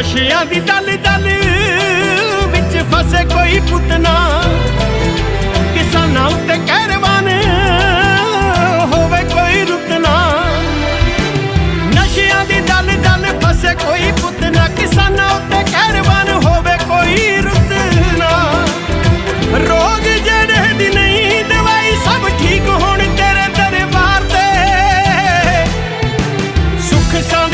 ਨਸ਼ਿਆਂ ਦੀ ਦਲ ਦਲ ਵਿੱਚ ਫਸੇ ਕੋਈ ਪੁੱਤਨਾ ਕਿਸਾਨਾਂ ਉੱਤੇ ਕਹਿਰਵਾਨ ਹੋਵੇ ਕੋਈ ਰੁਕਨਾ ਨਸ਼ਿਆਂ ਦੀ ਦਲ ਦਲ ਫਸੇ ਕੋਈ ਪੁੱਤਨਾ ਕਿਸਾਨਾਂ ਉੱਤੇ ਕਹਿਰਵਾਨ ਹੋਵੇ ਕੋਈ ਰੁਕਨਾ ਰੋਗ ਜਿਹੜੇ ਦੀ ਨਹੀਂ, ਦਵਾਈ ਸਭ ਠੀਕ ਹੋਣ ਤੇਰੇ ਦਰਬਾਰ ਤੇ। ਸੁੱਖ ਸਾਂ